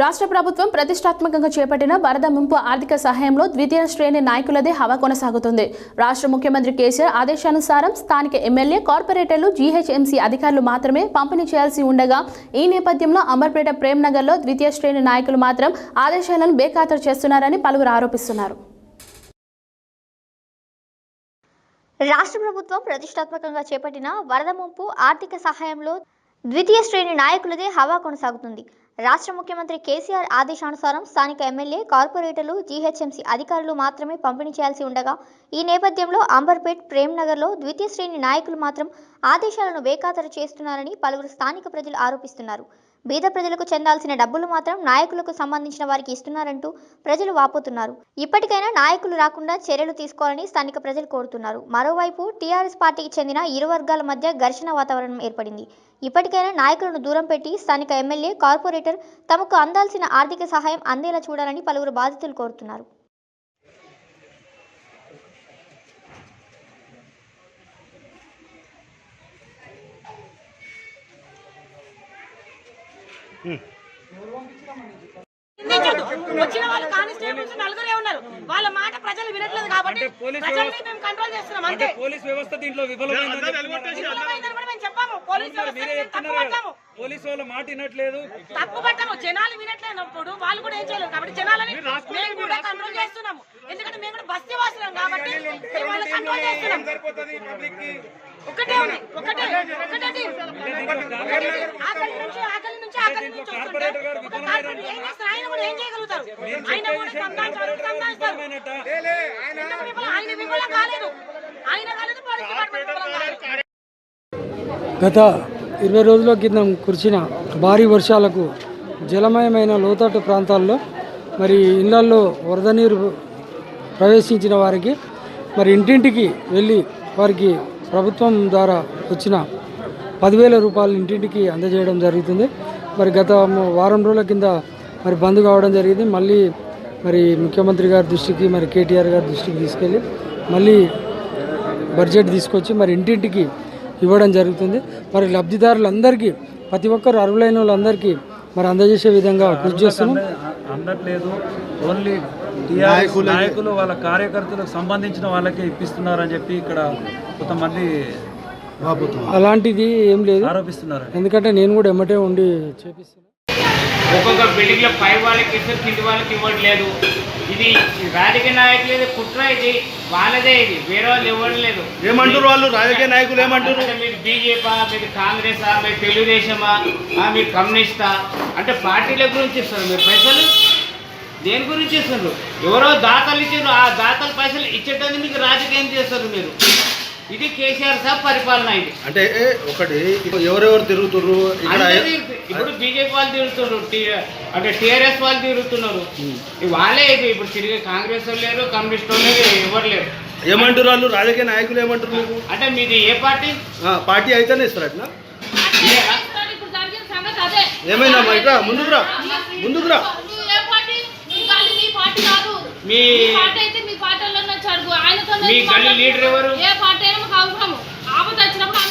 రాష్ట్ర ప్రభుత్వం ప్రతిష్టాత్మకంగా చేపట్టిన వరద ముంపు ఆర్థిక సహాయంలో ద్వితీయ శ్రేణి నాయకులదే హవా కొనసాగుతుంది. రాష్ట్ర ముఖ్యమంత్రి కేసీఆర్ ఆదేశానుసారం స్థానిక ఎమ్మెల్యే కార్పొరేటర్లు జీహెచ్ఎంసీ అధికారులు మాత్రమే పంపిణీ చేయాల్సి ఉండగా ఈ నేపథ్యంలో అమర్పేట ప్రేమ్నగర్లో ద్వితీయ శ్రేణి నాయకులు మాత్రం ఆదేశాలను బేఖాతరు చేస్తున్నారని పలువురు ఆరోపిస్తున్నారు. రాష్ట్ర ప్రభుత్వం ప్రతిష్టాత్మకంగా చేపట్టిన వరద ముంపు ఆర్థిక సహాయంలో ద్వితీయ శ్రేణి నాయకులదే హవా కొనసాగుతుంది. రాష్ట్ర ముఖ్యమంత్రి కేసీఆర్ ఆదేశానుసారం స్థానిక ఎమ్మెల్యే కార్పొరేటర్లు జీహెచ్ఎంసీ అధికారులు మాత్రమే పంపిణీ చేయాల్సి ఉండగా ఈ నేపథ్యంలో అంబర్పేట్ ప్రేమ్నగర్లో ద్వితీయ శ్రేణి నాయకులు మాత్రం ఆదేశాలను బేఖాతరు చేస్తున్నారని పలువురు స్థానిక ప్రజలు ఆరోపిస్తున్నారు. బీద ప్రజలకు చెందాల్సిన డబ్బులు మాత్రం నాయకులకు సంబంధించిన వారికి ఇస్తున్నారంటూ ప్రజలు వాపోతున్నారు. ఇప్పటికైనా నాయకులు రాకుండా చర్యలు తీసుకోవాలని స్థానిక ప్రజలు కోరుతున్నారు. మరోవైపు టీఆర్ఎస్ పార్టీకి చెందిన ఇరు వర్గాల మధ్య ఘర్షణ వాతావరణం ఏర్పడింది. ఇప్పటికైనా నాయకులను దూరం పెట్టి స్థానిక ఎమ్మెల్యే కార్పొరేటర్ తమకు అందాల్సిన ఆర్థిక సహాయం అందేలా చూడాలని పలువురు బాధితులు కోరుతున్నారు. నిందించొద్దు. వచ్చిన వాళ్ళు కానిస్టేబుల్స్ నలుగురే ఉన్నారు. వాళ్ళ మాట ప్రజలు వినట్లేదు కాబట్టి ప్రజల్ని వ్యవస్థ- మేము కంట్రోల్ చేస్తున్నాం అంటే అంతే. పోలీస్ వ్యవస్థ దీంట్లో విఫలమైందని చెప్పాము. పోలీస్ పట్టాము. పోలీసు వాళ్ళ మాట వినట్లేదు. తప్పు పట్టాము. జనాలు వినట్లేనప్పుడు వాళ్ళు కూడా ఏం చేయలేదు కాబట్టి జనాలని మేము కూడా కంట్రోల్ చేస్తున్నాము. ఎందుకంటే మేము కూడా బస్తీ వాసులం కాబట్టి కంట్రోల్ చేస్తున్నాం. ఒకటే ఒకటే. ఒకటే కార్పొరేటర్ గారు ఒక కార్పొరేటర్ ఏం చేస్తారు? ఆయన కూడా ఏం చేయగలుగుతారు? ఆయన కూడా సంపాదించారు సంపాదిస్తారు విఫలమైనట్ట. ఎందుకు విఫలం? ఆయన విఫలం కాలేదు. ఆయన కాలేదు పోలీస్ డిపార్ట్మెంట్ విఫలం కాలేదు. గత ఇరవై రోజుల క్రితం కురిసిన భారీ వర్షాలకు జలమయమైన లోతట్టు ప్రాంతాల్లో మరి ఇళ్ళల్లో వరద నీరు ప్రవేశించిన వారికి మరి ఇంటింటికి వెళ్ళి వారికి ప్రభుత్వం ద్వారా వచ్చిన పదివేల రూపాయలు ఇంటింటికి అందజేయడం జరుగుతుంది. మరి గత వారం రోజుల కింద మరి బంద్ కావడం జరిగింది. మళ్ళీ మరి ముఖ్యమంత్రి గారి దృష్టికి మరి కేటీఆర్ గారి దృష్టికి తీసుకెళ్ళి మళ్ళీ బడ్జెట్ తీసుకొచ్చి మరి ఇంటింటికి ఇవ్వడం జరుగుతుంది. మరి లబ్ధిదారులందరికీ ప్రతి ఒక్కరు అర్హులైన వాళ్ళందరికీ మరి అందజేసే విధంగా కృషి చేస్తున్నాం. అందట్లేదు ఓన్లీ టీఆర్ఎస్ నాయకులు వాళ్ళ కార్యకర్తలకు సంబంధించిన వాళ్ళకే ఇప్పిస్తున్నారని చెప్పి ఇక్కడ కొంతమంది అలాంటిది ఏం లేదు. ఆరోపిస్తున్నారు? ఎందుకంటే నేను కూడా ఎమ్మటే ఉండి చేపిస్తున్నాను ఒక్కొక్క బిల్డింగ్లో పై వాళ్ళకి ఇస్తారు కింది వాళ్ళకి ఇవ్వట్లేదు ఇది రాజకీయ నాయకులు కుట్ర ఇది వాళ్ళదే ఇది. వేరే వాళ్ళు ఇవ్వట్లేదు ఏమంటారు వాళ్ళు? రాజకీయ నాయకులు ఏమంటారు మీరు బీజేపీ మీరు కాంగ్రెసా మీరు తెలుగుదేశమా? ఆ, మీరు కమ్యూనిస్టా? అంటే పార్టీల గురించి ఇస్తారు మీరు పైసలు? దేని గురించి ఇస్తారు ఎవరో దాతలు ఇచ్చారు. ఆ దాతల పైసలు ఇచ్చేటందుకు మీకు రాజకీయం చేస్తారు మీరు. ఇది కేసీఆర్ సార్ పరిపాలన ఇది. అంటే ఏ, ఒకటి ఇప్పుడు ఎవరెవరు ఇక్కడ అందరూ ఇప్పుడు బీజేపీ వాళ్ళు తిరుగుతున్నారు అంటే టీఆర్ఎస్ వాళ్ళు తిరుగుతున్నారు. ఈ వాళ్ళే ఇది ఇప్పుడు తిరిగి కాంగ్రెస్ వాళ్ళు లేరు కమ్యూనిస్ట్ వాళ్ళు లేరు ఎవరు లేరు. ఏమంటారు వాళ్ళు? రాజకీయ నాయకులు ఏమంటారు మీకు? అంటే మీది ఏ పార్టీ? పార్టీ అయితేనే ఇస్తారు అట్లా? ఇదేనా? ఇప్పుడు జరిగిన సంగతి అదే. ఏమైందమ్మా ఇట్రా ముందుకు రా. ముందుకు రా. నువ్వు ఏ పార్టీ? నీ గల్లీ మీ అడుగు ఆయనతో మీ గల్లీ లీడర్ ఎవరు? ఏ పార్టీ అయినా మాకు అవసరం ఆపద